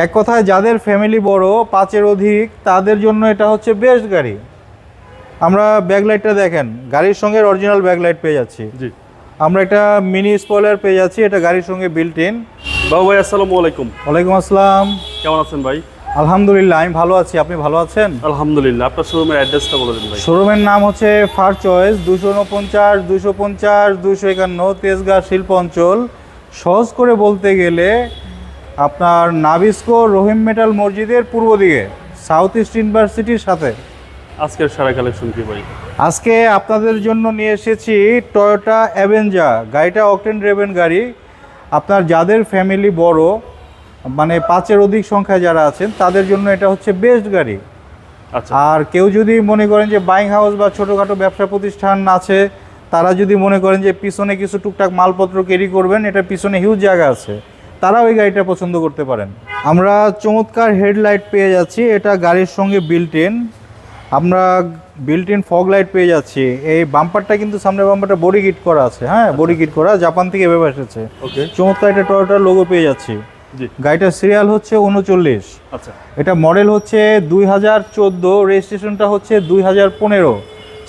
এক কথায় যাদের ফ্যামিলি বড় পাঁচের অধিক তাদের জন্য এটা হচ্ছে বেস্ট গাড়ি। আমরা ব্যাকলাইটটা দেখেন গাড়ির সঙ্গে অরিজিনাল ব্যাকলাইট পেয়ে যাচ্ছি। জি। আমরা একটা মিনি স্পয়লার পেয়ে যাচ্ছি এটা গাড়ির সঙ্গে বিল্ট ইন বাবু ভাই আসসালামু আলাইকুম। ওয়ালাইকুম আসসালাম। কেমন আছেন ভাই? আলহামদুলিল্লাহ আমি ভালো আছি। আপনি ভালো আছেন? আলহামদুলিল্লাহ আপনার শোরুমের অ্যাড্রেসটা বলে দিন ভাই। শোরুমের নাম হচ্ছে ফার চয়েস দুশো উনপঞ্চাশ দুশো পঞ্চাশ দুশো একান্ন তেজগাঁ শিল্প অঞ্চল। সহজ করে বলতে গেলে আপনার নাবিস্কো রহিম মেটাল মসজিদের পূর্ব দিকে সাউথ ইস্ট ইউনিভার্সিটির সাথে। আজকের সারা কালেকশন কি ভাই আজকে আপনাদের জন্য নিয়ে এসেছি টয়োটা অ্যাভেঞ্জা গাড়িটা অকটেন ড্রেভেন গাড়ি। আপনার যাদের ফ্যামিলি বড় মানে পাঁচের অধিক সংখ্যায় যারা আছেন তাদের জন্য এটা হচ্ছে বেস্ট গাড়ি। আচ্ছা। আর কেউ যদি মনে করেন যে বাইং হাউস বা ছোটোখাটো ব্যবসা প্রতিষ্ঠান আছে তারা যদি মনে করেন যে পিছনে কিছু টুকটাক মালপত্র ক্যারি করবেন এটা পিছনে হিউজ জায়গা আছে। তারা ওই গাড়িটা পছন্দ করতে পারেন। আমরা চমৎকার হেডলাইট পেয়ে যাচ্ছি। এটা গাড়ির সঙ্গে বিল্ট ইন আমরা বিল্ট ইন ফগ লাইট পেয়ে যাচ্ছি। এই বাম্পারটা কিন্তু সামনের বাম্পারটা বডি কিট করা আছে। হ্যাঁ বডি কিট করা। জাপান থেকে এভাবে এসেছে। ওকে। চমৎকার একটা টয়োটার লোগো পেয়ে যাচ্ছি। গাড়িটার সিরিয়াল হচ্ছে উনচল্লিশ। আচ্ছা। এটা মডেল হচ্ছে দুই হাজার চোদ্দ রেজিস্ট্রেশনটা হচ্ছে দুই হাজার পনেরো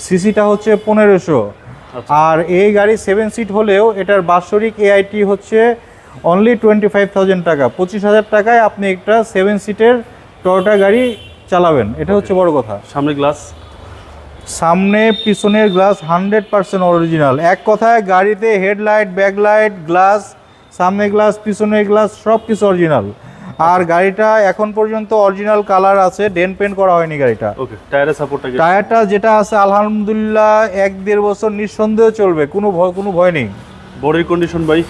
সিসিটা হচ্ছে পনেরোশো। আচ্ছা। আর এই গাড়ি সেভেন সিট হলেও এটার বাৎসরিক এআইটি হচ্ছে অনলি টোয়েন্টি ফাইভ থাউজেন্ড টাকা। পঁচিশ হাজার টাকায় আপনি একটা সেভেন সিটের টয়োটা গাড়ি চালাবেন। এটা হচ্ছে বড় কথা। সামনে গ্লাস সামনে পিছনের গ্লাস হান্ড্রেড পার্সেন্ট অরিজিনাল এক কথায় গাড়িতে হেডলাইট ব্যাকলাইট গ্লাস সামনে গ্লাস পিছনের গ্লাস সব কিছু অরিজিনাল আর গাড়িটা এখন পর্যন্ত অরিজিনাল কালার আছে ডেন পেন্ট করা হয়নি গাড়িটা। ওকে টায়ারের সাপোর্টটা টায়ারটা যেটা আছে আলহামদুলিল্লাহ এক দেড় বছর নিঃসন্দেহে চলবে। কোনো ভয় কোনো ভয় নেই। বডির কন্ডিশন ভাই?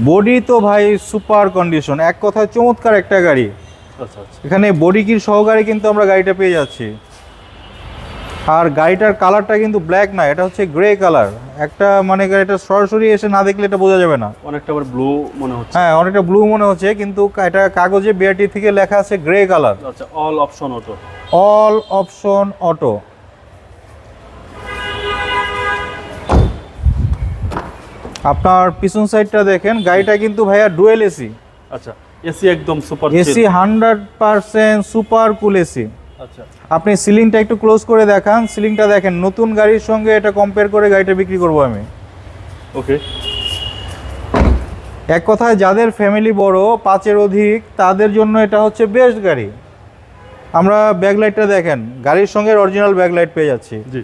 বডি তো ভাই সুপার কন্ডিশন এক কথায় চমৎকার একটা গাড়ি। আচ্ছা আচ্ছা। এখানে বডি কির সহকারে কিন্তু আমরা গাড়িটা পেয়ে যাচ্ছি। আর গাড়িটার কালারটা কিন্তু ব্ল্যাক না এটা হচ্ছে গ্রে কালার একটা মানে গাড়িটা সরাসরি এসে না দেখলে এটা বোঝা যাবে না। অনেকটা আবার ব্লু মনে হচ্ছে। হ্যাঁ অনেকটা ব্লু মনে হচ্ছে কিন্তু এটা কাগজে বিআরটি থেকে লেখা আছে গ্রে কালার আচ্ছা all option auto all option auto আপনার পিছন সাইডটা দেখেন গাড়িটা কিন্তু ভাইয়া ডুয়েল এসি আচ্ছা এসি একদম super AC hundred percent super cool AC আচ্ছা। আপনি সিলিংটা একটু ক্লোজ করে দেখান। সিলিংটা দেখেন নতুন গাড়ির সঙ্গে এটা কম্পেয়ার করে গাড়িটা বিক্রি করব আমি। ওকে এক কথায় যাদের ফ্যামিলি বড় পাঁচের অধিক তাদের জন্য এটা হচ্ছে বেস্ট গাড়ি। আমরা ব্যাকলাইটটা দেখেন গাড়ির সঙ্গে অরিজিনাল ব্যাকলাইট পেয়ে যাচ্ছি। জি।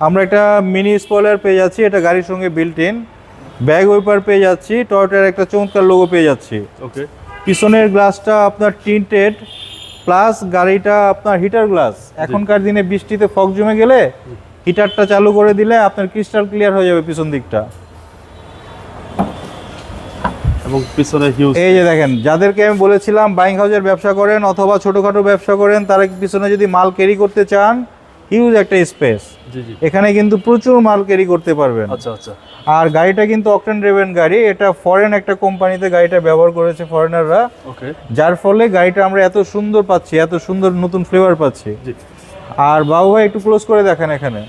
আমরা একটা মিনি স্পয়লার পেয়ে যাচ্ছি এটা গাড়ির সঙ্গে বিল্ট ইন ব্যাগ ওয়েপার পেয়ে যাচ্ছি টয়োটার একটা চমৎকার লোগো পেয়ে যাচ্ছি। ওকে পিছনের গ্লাসটা আপনার টিন্টেড প্লাস গাড়িটা আপনার হিটার গ্লাস এখনকার দিনে বৃষ্টিতে ফগ জমে গেলে হিটারটা চালু করে দিলে আপনার ক্রিস্টাল ক্লিয়ার হয়ে যাবে পিছন দিকটা। এবং পিছনে হিউজ এই যে দেখেন যাদেরকে আমি বলেছিলাম বাইং হাউসের ব্যবসা করেন অথবা ছোটোখাটো ব্যবসা করেন তারা পিছনে যদি মাল ক্যারি করতে চান হিউজ একটা স্পেস এখানে কিন্তু প্রচুর মাল ক্যারি করতে পারবেন। আচ্ছা আচ্ছা। আর গাড়িটা কিন্তু অকটেন ড্রেভেন গাড়ি। এটা ফরেন একটা কোম্পানিতে গাড়িটা ব্যবহার করেছে ফরেনাররা ওকে। যার ফলে গাড়িটা আমরা এত সুন্দর পাচ্ছি এত সুন্দর নতুন ফ্লেভার পাচ্ছি। জি। আর বাবু ভাই একটু ক্লোজ করে দেখেন এখানে।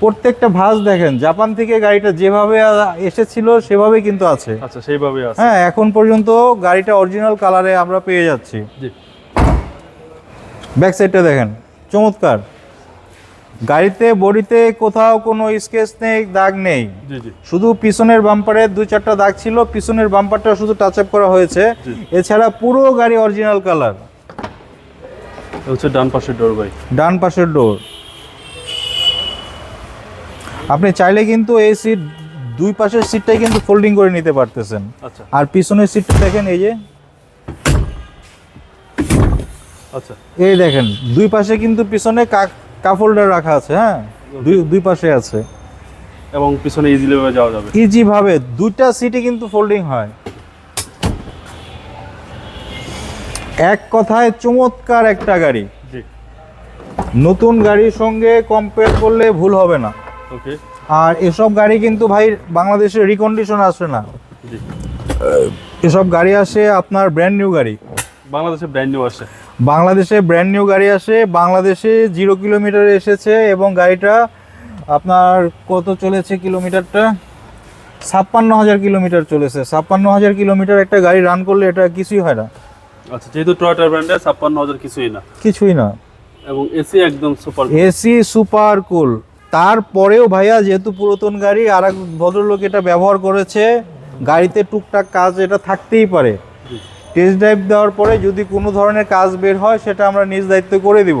প্রত্যেকটা ভাঁজ দেখেন জাপান থেকে গাড়িটা যেভাবে এসেছিল সেভাবে কিন্তু আছে। আচ্ছা সেইভাবে আছে। হ্যাঁ এখন পর্যন্ত গাড়িটা অরিজিনাল কালারে আমরা পেয়ে যাচ্ছি। জি। ব্যাক সাইডটা দেখেন চমৎকার। গাড়িতে বডিতে কোথাও কোনো স্কেচ নেই দাগ নেই। শুধু পিছনের বাম্পারে দুই চারটা দাগ ছিল পিছনের বাম্পারটা শুধু টাচ আপ করা হয়েছে। এছাড়া পুরো গাড়ি অরিজিনাল কালার হচ্ছে ডান পাশের ডোর ভাই। ডান পাশের ডোর আপনি চাইলে কিন্তু এই সিট দুই পাশের সিটটাই কিন্তু ফোল্ডিং করে নিতে পারতেছেন। আচ্ছা। আর পিছনের সিটটা দেখেন এই যে। আচ্ছা। এই দেখেন দুই পাশে কিন্তু পিছনে কাপ হোল্ডার রাখা আছে হ্যাঁ? দুই দুই পাশে আছে। এবং পিছনে ইজিলি ভাবে যাওয়া যাবে। ইজি ভাবে দুইটা সিটই কিন্তু ফোল্ডিং হয়। এক কথায় চমৎকার একটা গাড়ি। জি। নতুন গাড়ির সঙ্গে কম্পেয়ার করলে ভুল হবে না। ওকে আর এসব গাড়ি কিন্তু ভাই বাংলাদেশে রিকন্ডিশন আসে না। জি। এসব গাড়ি আসে আপনার ব্র্যান্ড নিউ গাড়ি। বাংলাদেশে ব্র্যান্ড নিউ আসে। বাংলাদেশে ব্র্যান্ড নিউ গাড়ি আসে বাংলাদেশে জিরো কিলোমিটার এসেছে এবং গাড়িটা আপনার কত চলেছে কিলোমিটারটা ছাপ্পান্ন হাজার কিলোমিটার চলেছে। ছাপ্পান্ন হাজার কিলোমিটার একটা গাড়ি রান করলে এটা কিছুই হয় না। আচ্ছা যেহেতু টয়টা ব্র্যান্ডের ছাপ্পান্ন হাজার কিছুই না। কিছুই না। এবং এসি একদম সুপার এসি সুপার কুল তারপরেও ভাইয়া যেহেতু পুরাতন গাড়ি আর এক ভদ্রলোক এটা ব্যবহার করেছে গাড়িতে টুকটাক কাজ এটা থাকতেই পারে। টেস্ট ড্রাইভ দেওয়ার পরে যদি কোনো ধরনের কাজ বের হয় সেটা আমরা নিজ দায়িত্ব করে দিব।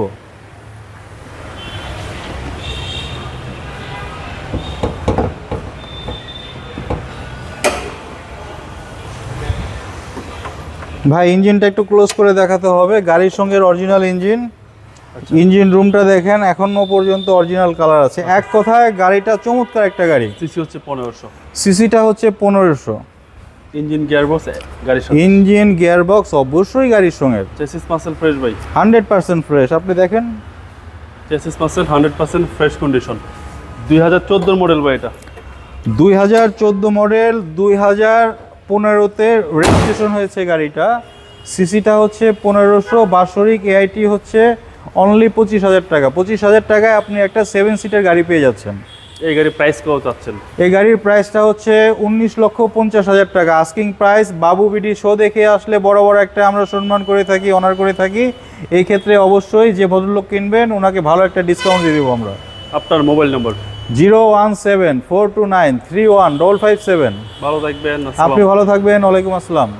ভাই ইঞ্জিনটা একটু ক্লোজ করে দেখাতে হবে। গাড়ির সঙ্গে অরিজিনাল ইঞ্জিন ইঞ্জিন রুমটা দেখেন এখনও পর্যন্ত অরিজিনাল কালার আছে। এক কথায় গাড়িটা চমৎকার একটা গাড়ি। সিসি হচ্ছে পনেরোশো। সিসিটা হচ্ছে পনেরোশো। ইঞ্জিন গিয়ারবক্স গাড়ির সাথে ইঞ্জিন গিয়ারবক্স অবশ্যই গাড়ির সঙ্গে। চেসিস মাসেল ফ্রেশ ভাই। Hundred percent fresh. আপনি দেখেন। Chassis muscle hundred percent fresh condition. দুই হাজার চোদ্দোর মডেল ভাই এটা। দুই হাজার চোদ্দ মডেল দুই হাজার পনেরোতে রেজিস্ট্রেশন হয়েছে গাড়িটা। সিসিটা হচ্ছে পনেরোশো বাৎসরিক এআইটি হচ্ছে অনলি পঁচিশ হাজার টাকা। পঁচিশ হাজার টাকায় আপনি একটা সেভেন সিটের গাড়ি পেয়ে যাচ্ছেন। এই গাড়ির প্রাইস কত চাচ্ছেন? এই গাড়ির প্রাইসটা হচ্ছে উনিশ লক্ষ পঞ্চাশ হাজার টাকা। Asking price Babu BD show দেখে আসলে বড় বড় একটা আমরা সম্মান করে থাকি অনার করে থাকি। এই ক্ষেত্রে অবশ্যই যে ভদ্রলোক কিনবেন ওনাকে ভালো একটা ডিসকাউন্ট দিয়ে দেবো আমরা। আপনার mobile number zero one seven four two nine three one double five seven. ভালো থাকবেন আপনি ভালো থাকবেন ওয়ালাইকুম আসসালাম।